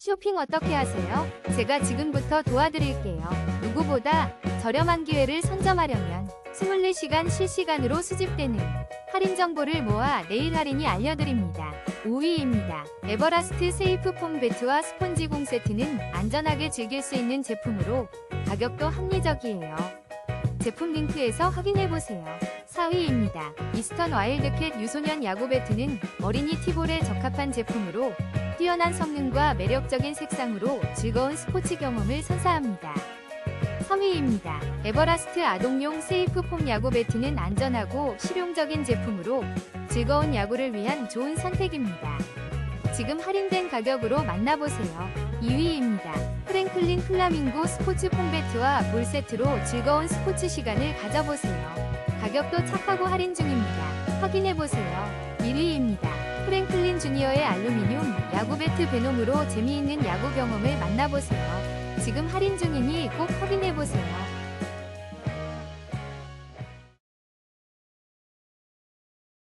쇼핑 어떻게 하세요? 제가 지금부터 도와드릴게요. 누구보다 저렴한 기회를 선점하려면 24시간 실시간으로 수집되는 할인 정보를 모아 내일 할인이 알려드립니다. 5위입니다. 에버라스트 세이프 폼 배트와 스폰지 공 세트는 안전하게 즐길 수 있는 제품으로 가격도 합리적이에요. 제품 링크에서 확인해보세요. 4위입니다. 이스턴 와일드캣 유소년 야구 배트는 어린이 티볼에 적합한 제품으로 뛰어난 성능과 매력적인 색상으로 즐거운 스포츠 경험을 선사합니다. 3위입니다. 에버라스트 아동용 세이프 폼 야구 배트는 안전하고 실용적인 제품으로 즐거운 야구를 위한 좋은 선택입니다. 지금 할인된 가격으로 만나보세요. 2위입니다. 프랭클린 플라밍고 스포츠 폼 배트와 볼 세트로 즐거운 스포츠 시간을 가져보세요. 가격도 착하고 할인 중입니다. 확인해보세요. 1위입니다. 야구 배트 베놈으로 재미있는 야구 경험을 만나보세요. 지금 할인 중이니 꼭.